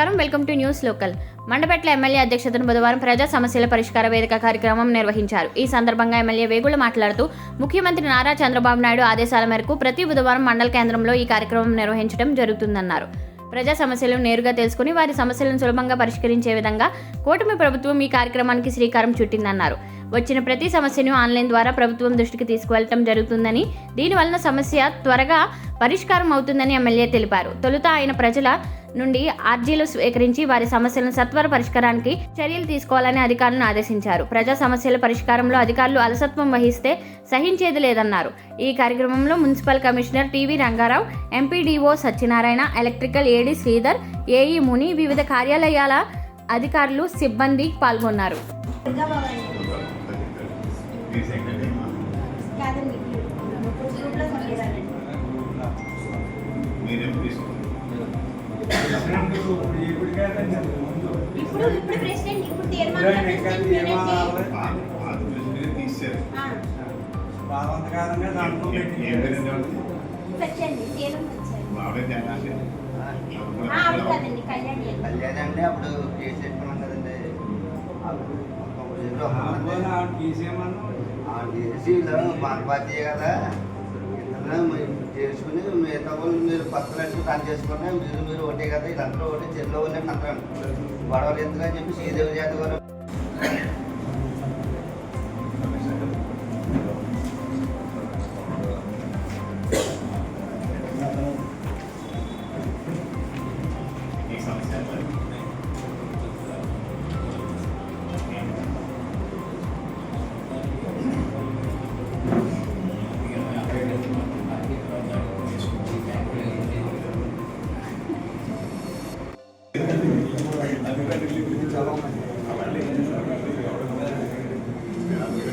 నమస్కారం. Welcome to news local. మండపెట్ల MLA అధ్యక్షతను బుధవారం ప్రజా సమస్యల పరిష్కార వేదిక కార్యక్రమం నిర్వహించారు. ఈ సందర్భంగా ఎమ్మెల్యే వేగుల మాట్లాడుతూ ముఖ్యమంత్రి నారా చంద్రబాబు నాయుడు ఆదేశాల మేరకు ప్రతి బుధవారం మండల కేంద్రంలో ఈ కార్యక్రమం నిర్వహించడం జరుగుతుందన్నారు. ప్రజా సమస్యలను నేరుగా తెలుసుకుని వారి సమస్యలను సులభంగా పరిష్కరించే విధంగా కూటమి ప్రభుత్వం ఈ కార్యక్రమానికి శ్రీకారం చుట్టిందన్నారు. వచ్చిన ప్రతి సమస్యను ఆన్లైన్ ద్వారా ప్రభుత్వం దృష్టికి తీసుకువెళ్ళడం జరుగుతుందని దీనివలన సమస్య త్వరగా పరిష్కారం అవుతుందని ఎమ్మెల్యే తెలిపారు. తొలుత ఆయన ప్రజల నుండి ఆర్జీలు స్వీకరించి వారి సమస్యలను సత్వర పరిష్కారానికి చర్యలు తీసుకోవాలని అధికారులను ఆదేశించారు. ప్రజా సమస్యల పరిష్కారంలో అధికారులు అలసత్వం వహిస్తే సహించేది లేదన్నారు. ఈ కార్యక్రమంలో municipal commissioner TV Rangarao MPDO Satyanarayana electrical AD Sridhar AE Muni వివిధ కార్యాలయాల అధికారులు సిబ్బంది పాల్గొన్నారు. ఇప్పుడు ఇప్పుడు ప్రెసిడెంట్ ఇప్పుడు తీర్మానం తీశారు ఆ, బలవంతకాలంగా దాంట్లో కళ్యాణ్ అంటే అప్పుడు కేసు పెట్టుకున్నాం కదండి. ఆ చేసి పార్టీ కదా. చేసుకుని మిగతా వాళ్ళు మీరు పత్రాలు పని చేసుకుని మీరు మీరు ఒకటే కదా ఇదంతా ఒకటి చెల్లో ఉండే అంటారు గొడవలు ఎందుకని చెప్పి శ్రీదేవి జాతి గారు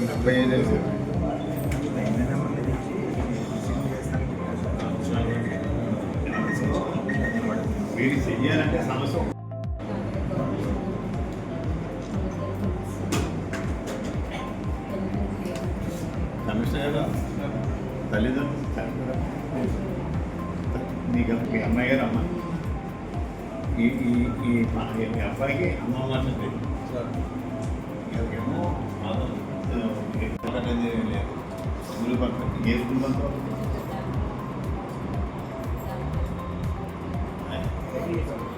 డెబ్బై ఐదు వేలు. వీడు చెయ్యాలంటే సమస్య తల్లిదండ్రులు మీ అమ్మాయి గారు అమ్మ ఈ ఈ ఈ అబ్బాయికి అమ్మ మాత్రం తెలియదు ఎవరికేమో అనేది లేదు. స్కూల్ పక్కన ఏ స్కూల్ పక్కన Thank you.